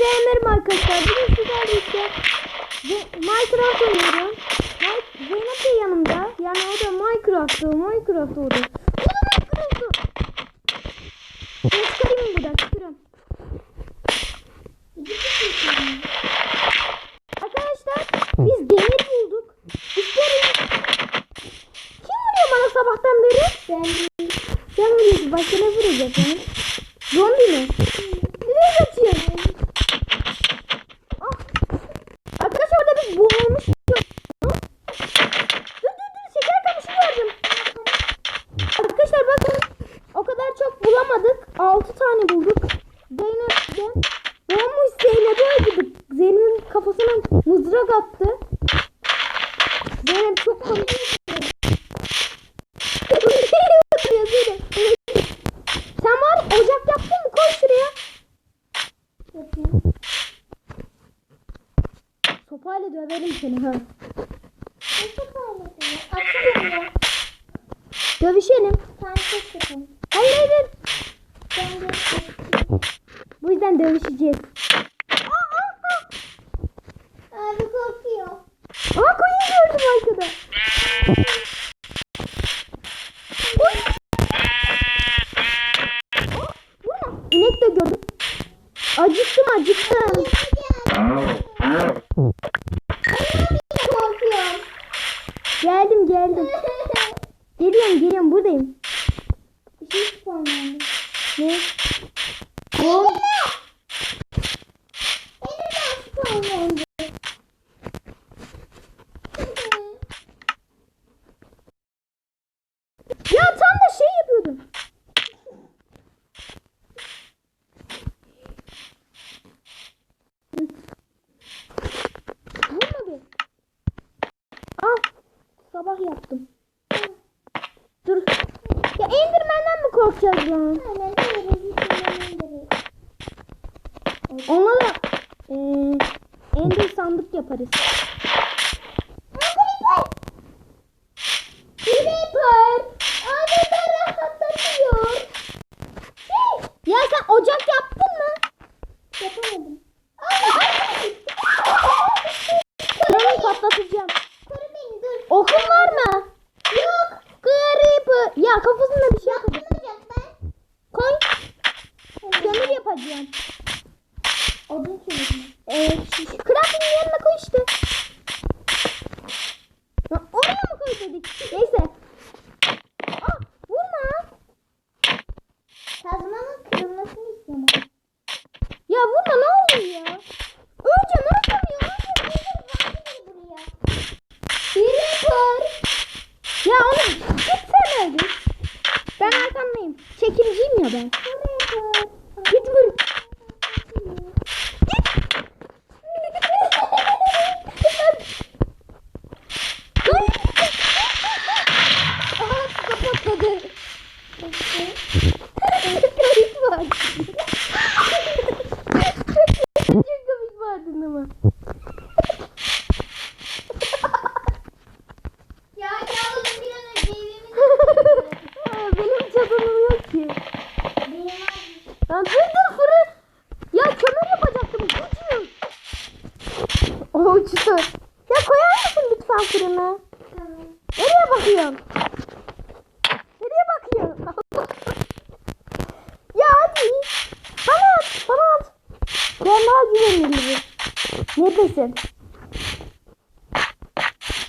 Emirim arkadaşlar. Bugün sizlerle Minecraft oynuyorum. Zeynep de yanımda. Yani o da Minecraft'ı. Minecraft oldu. O da Minecraft'ı. Ben çıkarayım buradan. Çıkarım. Arkadaşlar biz demir bulduk. İsterim. Kim vuruyor bana sabahtan beri? Ben Sen vuruyorsun. Başka ne vuracak yani? Zombi mi? Nereye kaçıyor? Ah. Arkadaşlar orada bir boğulmuş. Dur dur dur şeker kamışı gördüm. Arkadaşlar bakın o kadar çok bulamadık. 6 tane bulduk. Zeynep de boğulmuş Zeynep'i öldürdük. Zeynep'in kafasına mızrak attı. Zeynep çok komik. Zeynep. Sen var ya, ocak yaptın mı? Koy şuraya. Sopayla döverim seni ha. Dövüşelim. Hayır hayır. Bu yüzden dövüşeceğiz. Abi korkuyor. Aa koyun gördüm arkada. İnek de gördüm. Acıktım acıktım. Oh. Sandık yaparız. Creeper. Adeta rahatlatıyor. Hey, ya sen ocak yaptın mı? Yapamadım. Fırını patlatacağım. Koru beni dur. Okun var mı? Yok. Creeper. Ya kafasında bir şey yapacak. Yapmayacak ben. Koy. Kömür yapacağım. Odun çevirme. Ee, şu- şu crafting yanına koy işte. Ya, Oraya mı koy dedik? Neyse. Aa, vurma. Kazmanın kırılmasını istiyorum. Ya vurma ne oluyor ya? Önce ne yapamıyor? Buraya. Creeper. Ya oğlum git sen öldün. Ben arkandayım. Çekileceğim ya ben. Git vur. Aha kapatmadı. Komik vardı. Çok komik vardın ama. Ya yavrum bir an önce evimizi Aa, Benim çadırım yok ki. Benim var. Lan dur dur fırın. Ya kömür yapacaktım. Gücüm. O uçtu. Ya koyar mısın lütfen fırına? Tamam. Nereye bakıyorsun? Nereye bakıyorsun? ya hadi. Bana at. Bana at. Ben daha güveniliyim. Neredesin?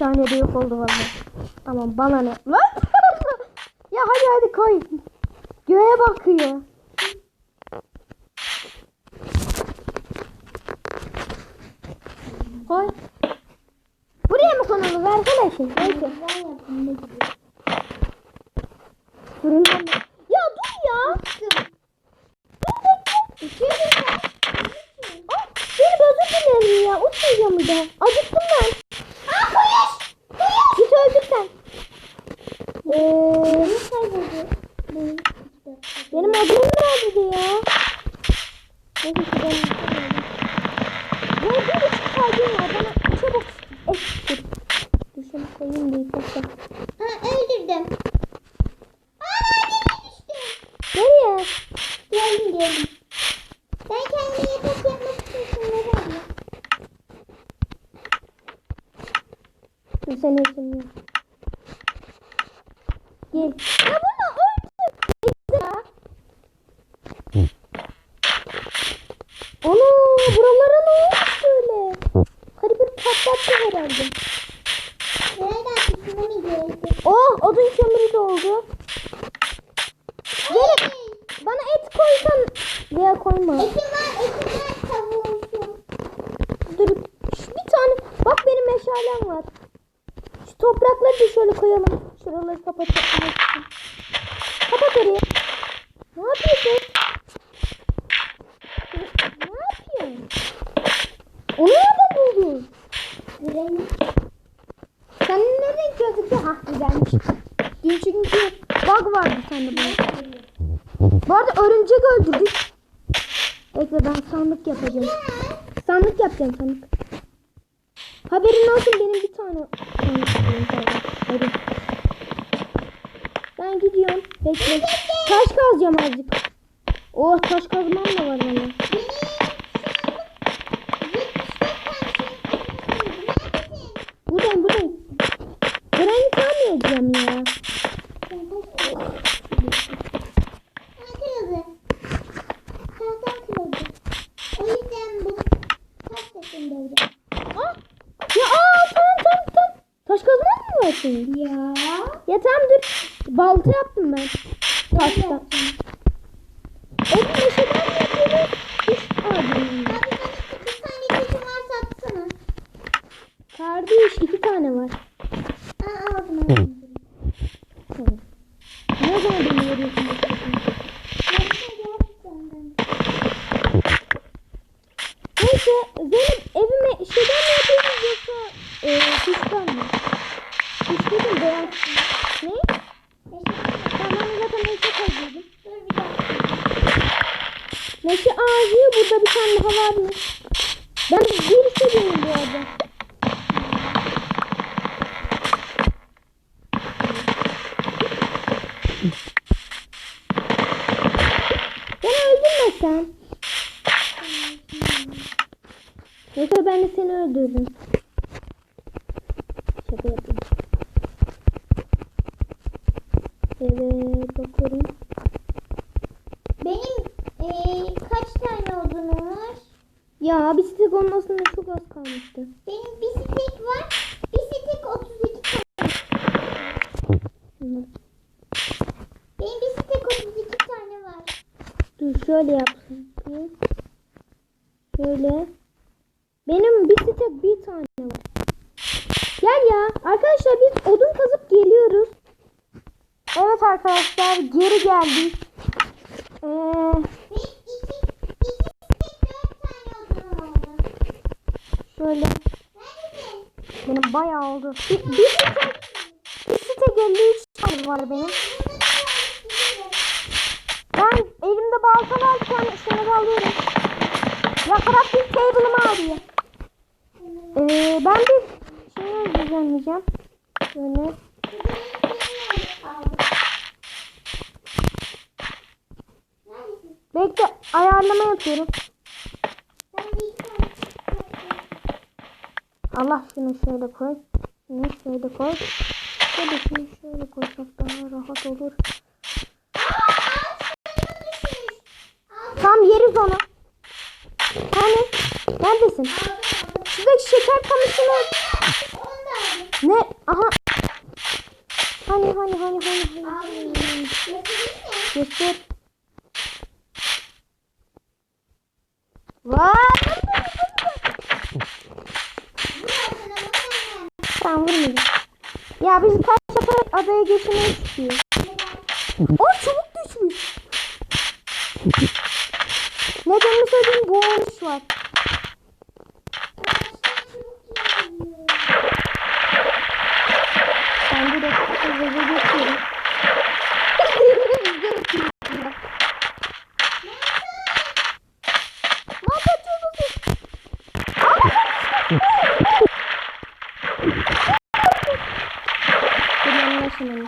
Bir oldu valla. Tamam bana ne? Ya hadi hadi koy. Göğe bakıyor. Koy. Buraya mı konulur arkadaşım? Benim odun nerede ya? Neyse ki ben Bu odun da çok kalbim var. Bana çabuk eh, ettir. Düşen koyayım da yıkasa. Ha öldürdüm. Aa nereye düştüm? Nereye? Geldim geldim. Ben kendime yatak yapmak için şunları alıyorum. Güzel eğitim Gel. Ya bu patlattı herhalde. Nereden tutuna mı geldi? Oh odun kömürü de oldu. Zeynep bana et koysan veya koyma. Etim var, etim var, tavuğumsun. Dur bir tane bak benim meşalem var. Şu toprakları da şöyle koyalım. Şuraları kapatalım. Kapat orayı. Ne yapıyorsun? Bunun. Bu arada örümcek öldürdük. Bekle ben sandık yapacağım. Sandık yapacağım sandık. Haberin olsun benim bir tane sandık yapıyorum sadece. Hadi. Ben gidiyorum. Bekle. Taş kazacağım azıcık. Oh taş kazmam da var valla. Buradayım buradayım. Granny tamir edeceğim ya. Kırıldı. Tahtam kırıldı. O yüzden bu taş sesindeydi. Ah! Ya aa tamam tamam tamam. Taş senin? Ya. Ya tamam dur. Balta yaptım ben. Taştan. Oğlum neşeden mi yapıyoruz? Kuş ağacından. Abi bana bir tane kuşum var satsana. Kardeş iki tane var. Aa aldım aldım. Tamam. Ne zaman beni veriyorsun? Neyse Zeynep evime şeyden mi yapıyoruz yoksa e, kuştan mı? Kuş dedim beyaz. Ne? Tamam ben zaten neşe kazıyordum. Neşe ağacı burada bir tane daha varmış. Ben bir seviyorum bu arada. Beni öldürmesen. Yoksa ben de seni öldürdüm. Şaka yapayım. Evet bakıyorum. Benim eee, kaç tane odunum var? Ya bisiklet olmasında çok az kalmıştı. Benim stek var. Bir stek 32 tane. Benim stek 32 tane var. Dur şöyle yapsın. Şöyle. Benim bir stek bir tane var. Gel ya. Arkadaşlar biz odun kazıp geliyoruz. Evet arkadaşlar geri geldik. Ee, Neredesin? Benim bayağı oldu. Bir, bir stek, bir stek 53 tane var benim. Ben elimde balta varken da alıyorum. Ya crafting table'ımı alayım. Ee, ben bir şey düzenleyeceğim. Böyle. Bekle ayarlama yapıyorum. Allah şunu şöyle koy. Şunu şöyle koy. Şöyle şunu şöyle koysak daha rahat olur. Tam yeriz onu. Hani? Neredesin? Şuradaki şeker kamışını ne? Aha. Hani hani hani hani hani. Göster. Vay. Tamam vurmayacağım. Ya biz kaç sefer adaya geçmeyi istiyor. O çubuk Dur yanına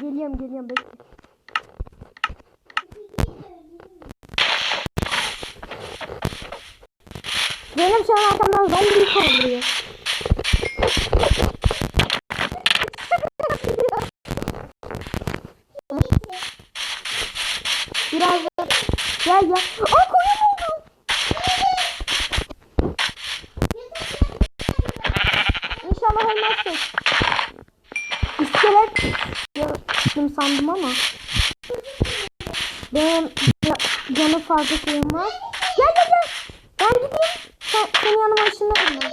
şunu. Geliyorum geliyorum bekle. Zeynep şu an arkamdan zombi kaldırıyor. Biraz da gel gel. Aa koyun oldu. İnşallah ölmezsek. İskelet yaptım sandım ama. Benim ca- canı fazla şeyim var. Gel gel gel. Ben gideyim. Sen, senin yanıma ışınlarım ben.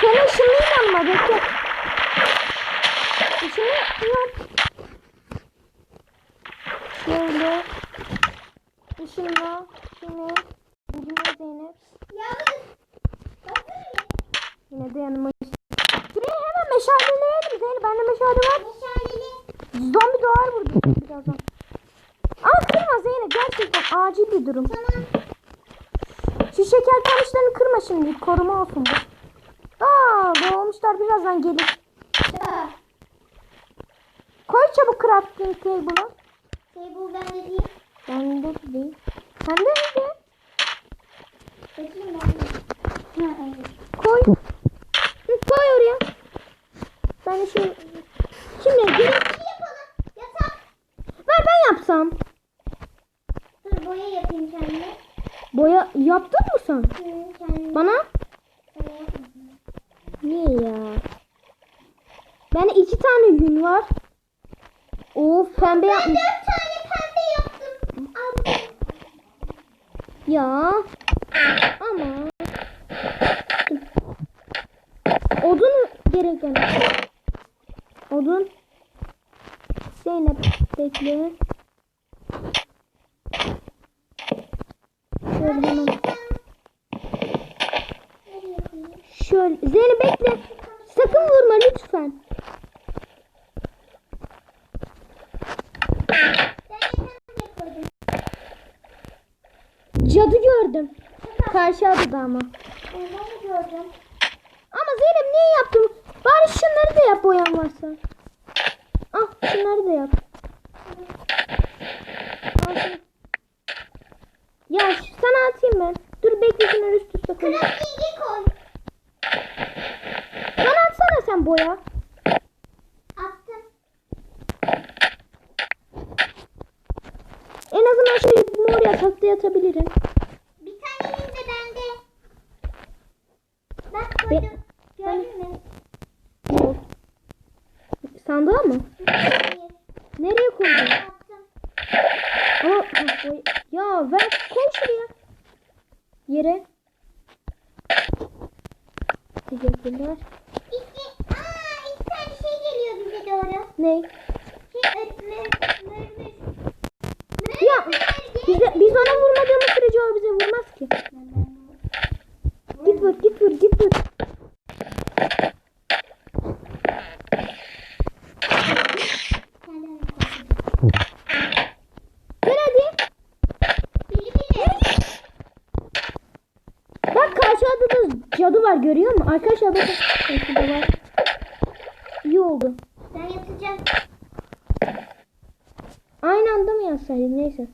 Senin ışınlayın yanıma bekle. Işınlayın. Şöyle. Işınla. Şimdi. Yine Zeynep. Yine de yanıma meşaleleyelim Zeynep. Bende meşale var. Zombi doğar burada birazdan. Ama kırma Zeynep. Gerçekten acil bir durum. Şu şeker kamışlarını kırma şimdi. Koruma olsun bu. Aa doğmuşlar birazdan gelir. Koy çabuk crafting table'ı. Bende değil. Sende miydi? Koy. Hı, koy oraya. De şöyle... Şimdi gel. Ver ben yapsam. Boya yapayım kendime. Boya yaptın mı sen? Kendime. Bana? Yapayım. Niye ya? Ben iki tane yün var. Of pembe Ben yapmış. dört tane pembe yaptım. Aldım. Ya. Ama. Odun gereken. Odun. Zeynep bekle. Şöyle hemen. Şöyle. Zeynep bekle. Sakın vurma lütfen. Cadı gördüm. Karşı adada ama. Ben gördüm. Ama Zeynep niye yaptın? Bari şunları da yap boyan varsa. Ah şunları da yap. Al şunu. Ya şu- sana atayım ben. Dur bekle şunları üst üste koy. Crafting'i koy. Bana atsana sen boya. Attım. En azından şöyle mor yatakta yatabilirim. Bir tanenin de bende. Bak koydum. Gördün mü? Yok. Sandığa mı? Nereye koydun? Attım. Ama boy- ya ver koy şuraya. Yere. Teşekkürler. İki, aa iki tane şey geliyor bize doğru. Ne? Şey, mırmır. Ya bize, biz ona vurmadığımız sürece o bize vurmaz ki. Git vur git vur git vur. Gel hadi. Bili bili. Bak karşı adada cadı var görüyor musun? Arkadaşlar bakın. Şurada var. İyi oldu. Ben yapacağım. Aynı anda mı yazsaydık neyse.